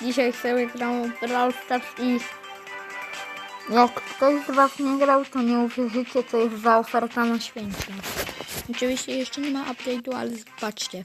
Dzisiaj sobie gram w Brawl Stars i jak ktoś z Was nie grał, to nie uwierzycie, co jest za oferta na święta. Oczywiście jeszcze nie ma update'u, ale zobaczcie.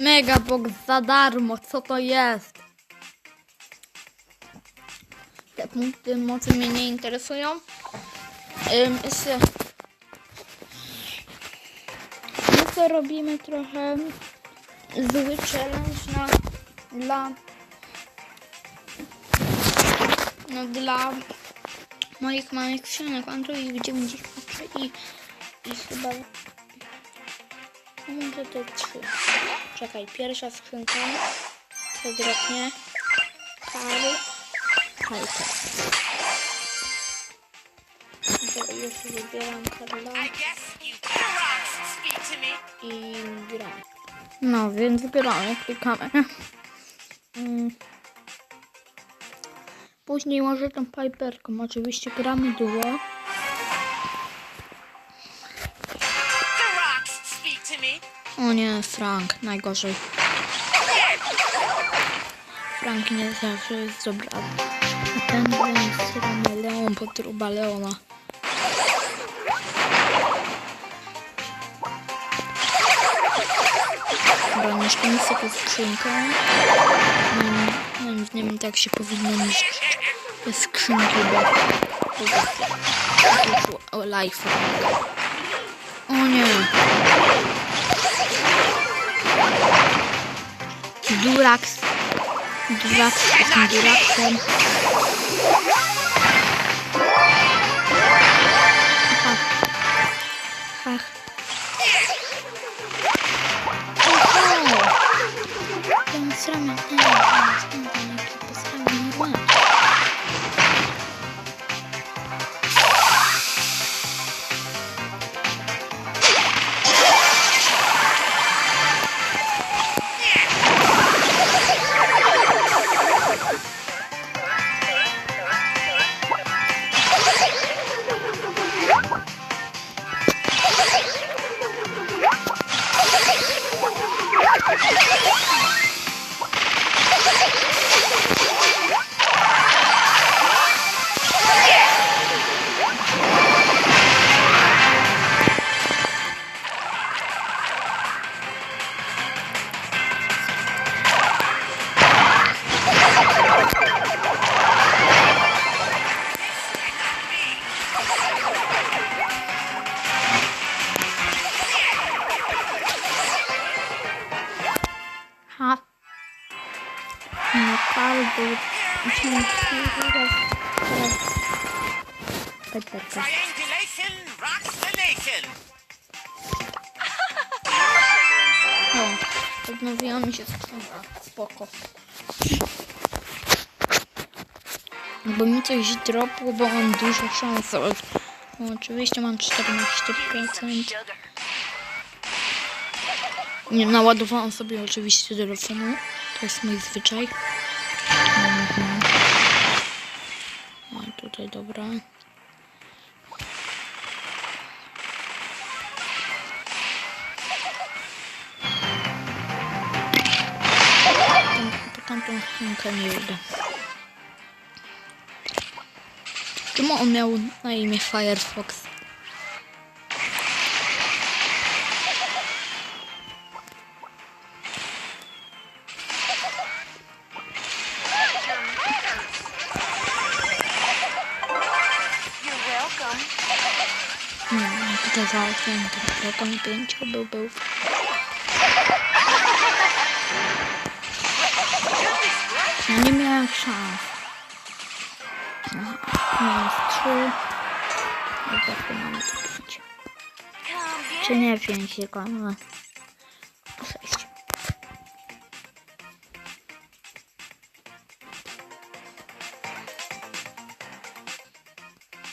Megabox za darmo, co to jest? Te punkty mocy mnie nie interesują. Ym, jeszcze... No to robimy trochę zły challenge na, dla no dla moich małych skrzynek Android 93 i, i chyba no może te trzy. Czekaj, pierwsza skrzynka co dropnie Karl Hyper to już wybieram Karla to i gram. No, więc wybieramy, klikamy. Mm. Później może tą Piperką, oczywiście gramy duo. O nie, Frank, najgorzej. Frank nie zawsze jest dobra. A ten jest Leon, podruba Leona. Dobra, niszczymy sobie skrzynkę. Mm, No, nie, wiem, tak się powinno niszczyć skrzynki, bo... o, life. O nie. Durax. Durax, jestem Duraxem. Ten sramek, nie, nie, nie, nie, nie, Triangulation rocks the nation. O, odnowiła mi się skrzynka. Spoko. No Bo mi coś dropło, bo mam dużo szans. oczywiście mam 14%. Nie naładowałam sobie oczywiście telefonu. To jest mój zwyczaj. Mhm. No tutaj dobra. Po tamtą chwilkę nie idę. Czemu on miał na imię Firefox? You're welcome. Nie, nie tutaj załatwiłem ten program 5 był, był. Miałem szans. Minus 3. I tak tu mamy to 5. Come Czy nie 5, tylko no. 6.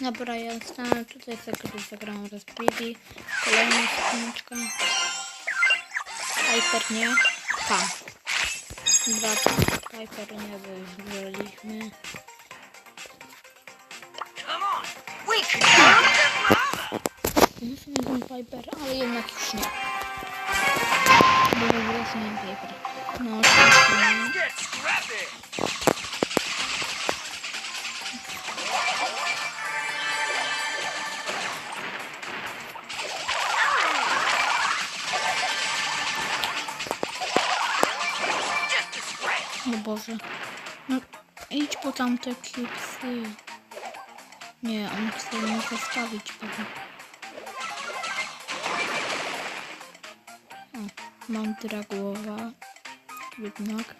Dobra, ja stanę tutaj sobie zagram Raspberry. Kolejna skrzyneczka. Piper nie. Pa. Brat Piper nie wybraliśmy. Come on. We can go to Mama. Musimy ten Piper, ale jednak już nie. Bo wybraliśmy Piper. No, oczywiście Boże. No, idź po tamte klipsy. Nie, on chce mnie zostawić pewnie. O, mądra głowa. Jednak.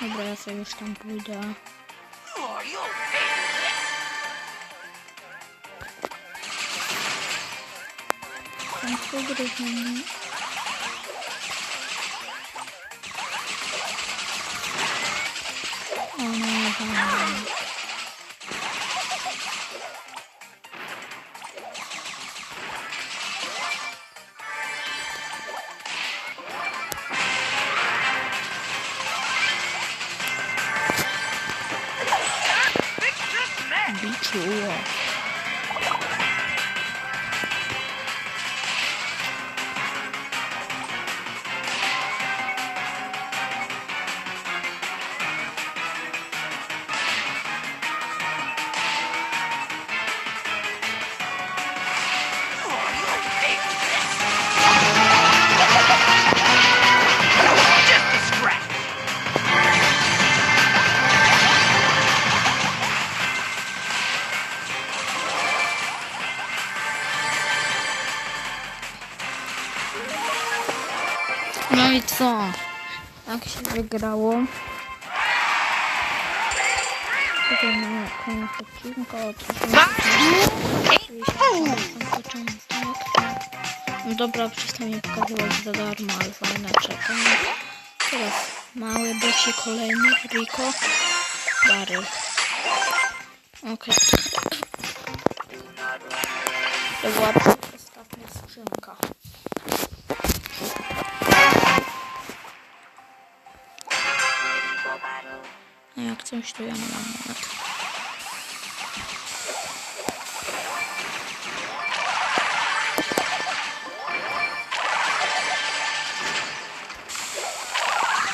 Dobra, ja sobie już tam pójdę. Tam pogryzony. be true. No i co? Jak się wygrało? Tutaj mamy koniec odcinka. No dobra, przestań mi pokazywać za darmo, ale fajna czeka. Teraz mały boci kolejny, Rico, Daryl. Okej. To była A jak coś, to ja nie mam monet.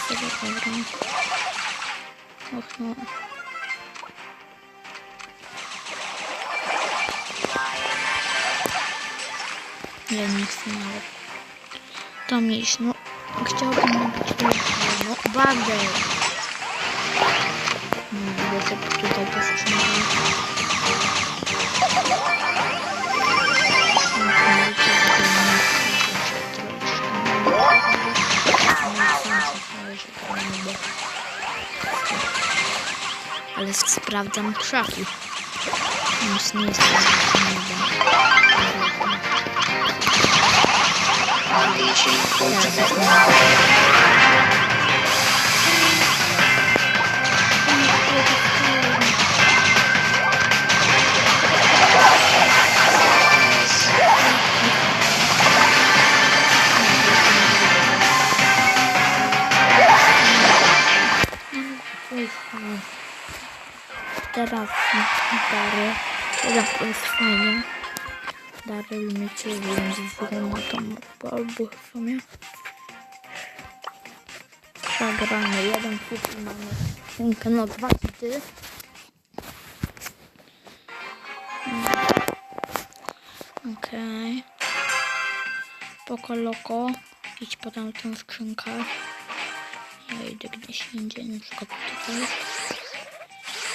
Sobie powiem. Och no. Ja nie chcę nawet sobie tutaj powstrzymałem. Ale sprawdzam krzaki. Nic nie jest Teraz Dary. Teraz to jest fajnie. Dary umiecie więc wygląda tam albo w sumie. Zagramy jeden hit i mamy skrzynkę, no dwa hity. Okej. Poko loko. Idź potem tę skrzynkę. Ja idę gdzieś indziej, na przykład tutaj.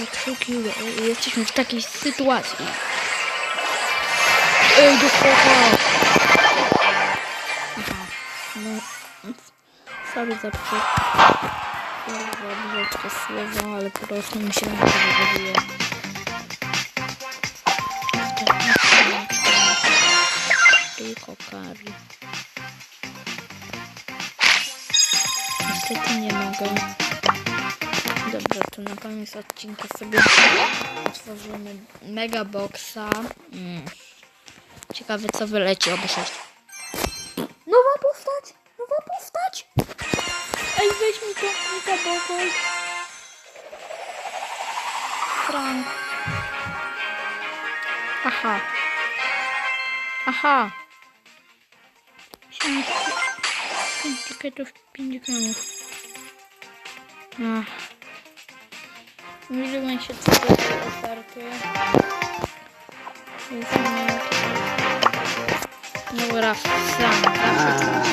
Podszukiwa... No jesteśmy w takiej sytuacji. Ej, do chłopa! No, sorry za brzydkie słowo, ale po prostu mi się na to wyrobiło. Tylko kari. Niestety nie mogę. Dobra, to na koniec odcinka sobie otworzymy Mega Boxa. Mm. Ciekawe co wyleci obejrzeć. Nowa postać! Nowa postać! Ej, weź mi to Mega Boxa. Frank. Aha. Aha. Siedem- pięć Paketów 5 gramów. Ach. Widzimy się co do tej oferty. Jest nie- Dobra, sam. Coś.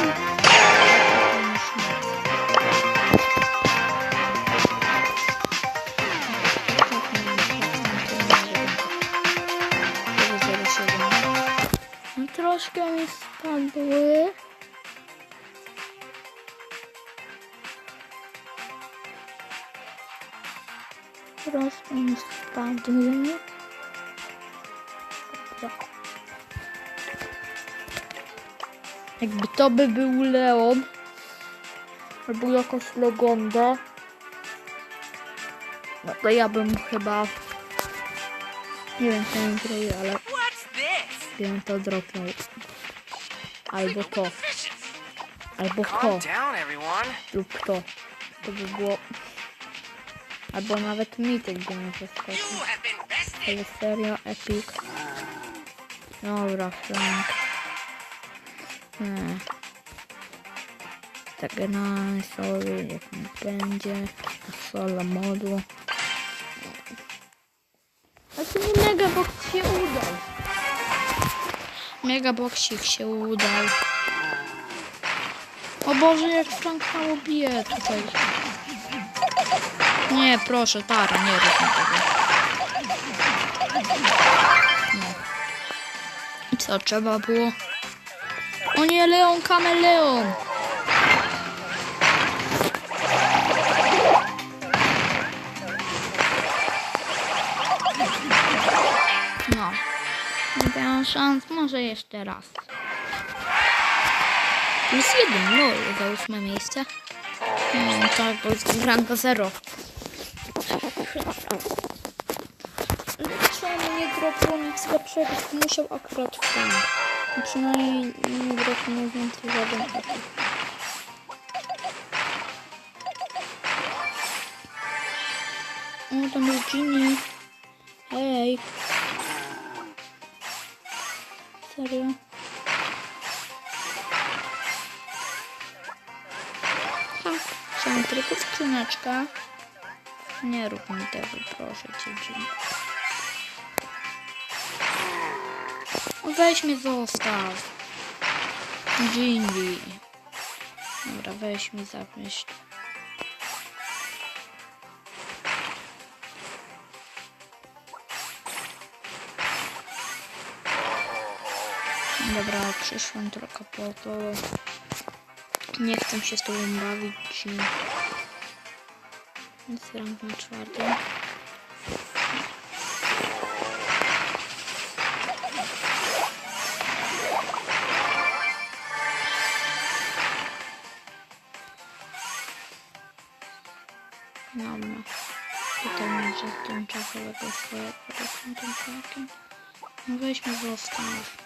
No Troszkę mi spadły. To by był Leon. Albo jakaś legenda. No to ja bym chyba... Nie wiem co bym zrobił, ale bym to dropnął. Albo to. Albo to. Lub to. To by było... Albo nawet mitek by mi zaskoczył. Ale serio, epic. Dobra, Frank. Hmm. Tak na sobie, jak nie będzie. Sola modu. A to nie Megabox się udał. Megaboxik się udał. O Boże, jak Frank mało bije tutaj. Nie, proszę, Tara, nie rób mi tego. No. Co trzeba było? O nie, Leon, kameleon! No. Nie miałam szans, może jeszcze raz. Plus jeden, no, za ósme miejsce. Hmm, tak, bo jest ranka zero. Czemu nie dropło nic lepszego? Musiał akurat Frank. No Przynajmniej nie dropło najwięcej żaden taki. O, tam jest Ginny. Hej. Serio? Ha, są tylko skrzyneczka. Nie rób mi tego, proszę cię, Ginny. Weź mnie zostaw. Ginny. Dobra, weź mi zamyśl. Dobra, przyszłam trochę po to. Nie chcę się z tobą bawić. Więc rank na czwartym. Tym całkiem. No weźmy zostaw.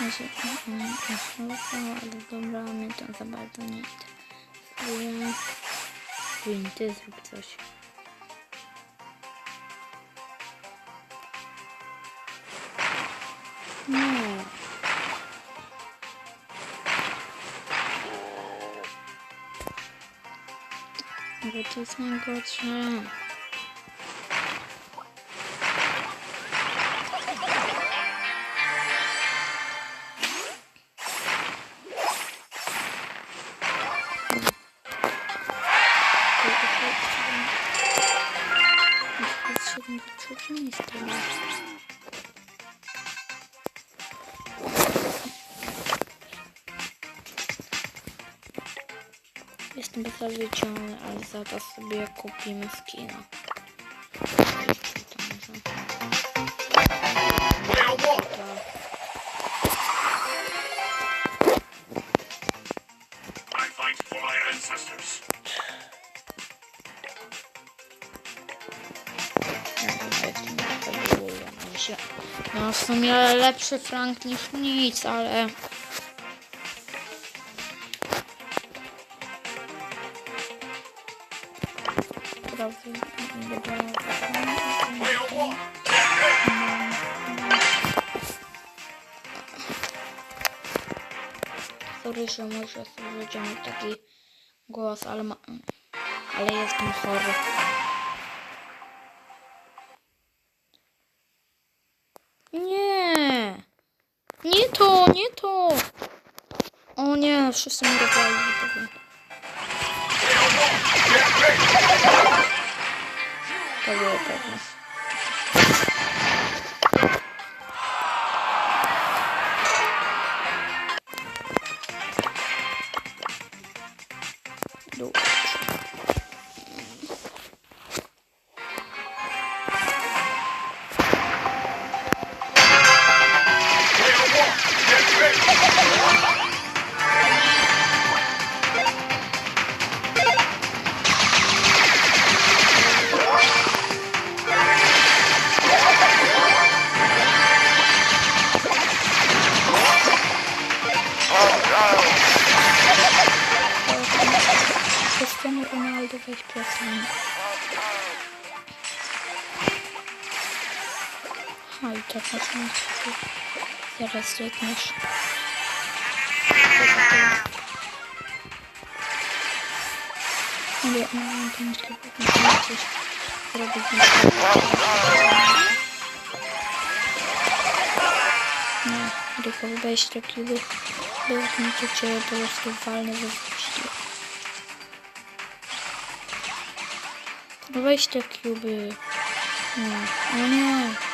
Ja się posłuchał, ale dobra, mnie to za bardzo nie interesuje. Win, ty zrób coś. Nie. Bo to jest najgorsze. Bezawiedziony, ale zaraz sobie kupimy skina. No w sumie lepszy frank niż nic, ale... że może sobie taki głos, ale ma... Ale jestem chory. Nie! Nie to, nie to! O nie, wszyscy mi tego. To było pewne. Właśnie zaraz biegniesz. Nie, no, to myślę, że coś zrobić. Nie, tylko wejść mi to cię po prostu walne we wpuściło. Weź te kuby. Nie. O nie.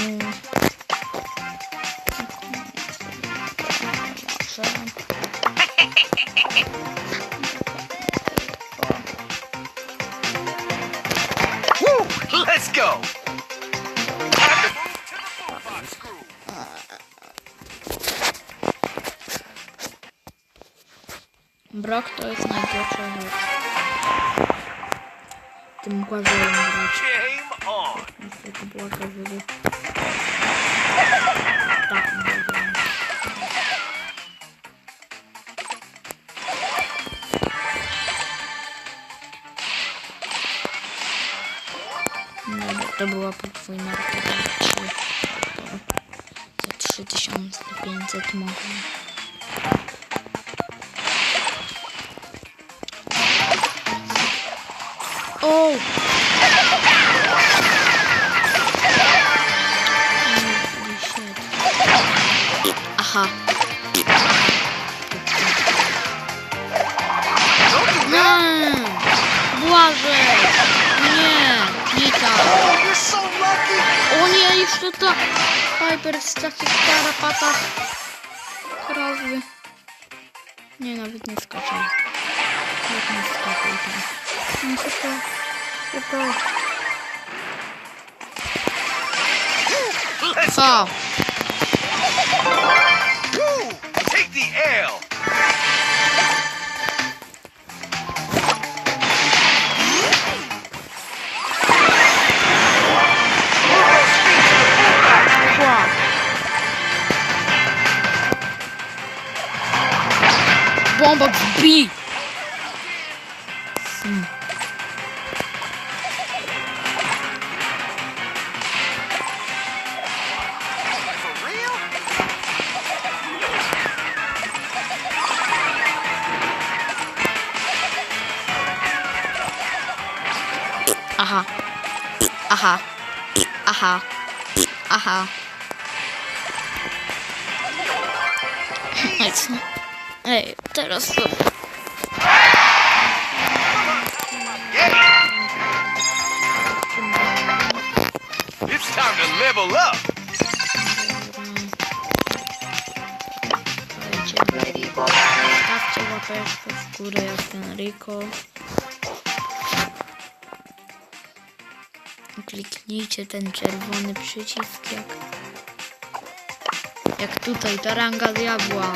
to jest najgorsza rzecz. Tym błażejem grać. Niestety błaga, żeby... Tak, błażejem. No, bo to była podwójna. Za 3500 mogę. Aha. Nie! Błażej! Nie! So lucky. O nie, jeszcze ta Piper z takich tarapatach. Krowy. Nie, nawet nie skaczę. Nawet nie skakuj tam. Szybko. Szybko. Let's Co? Take the L. Bomba brzmi! Aha. Aha. Aha. Aha. Ej, teraz to... It's time to level up. Stawcie łapeczkę w górę jak ten Rico. Kliknijcie ten czerwony przycisk jak... Jak tutaj, ta ranga diabła.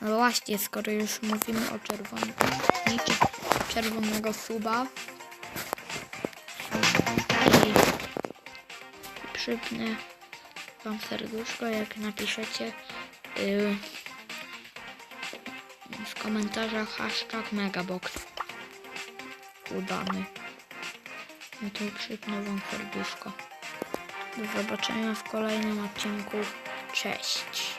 No właśnie, skoro już mówimy o czerwonym, kliknijcie czerwonego suba. I przypnę wam serduszko, jak napiszecie yy, w komentarzach hashtag megabox udany. To przypnę wam serduszko. Do zobaczenia w kolejnym odcinku. Cześć.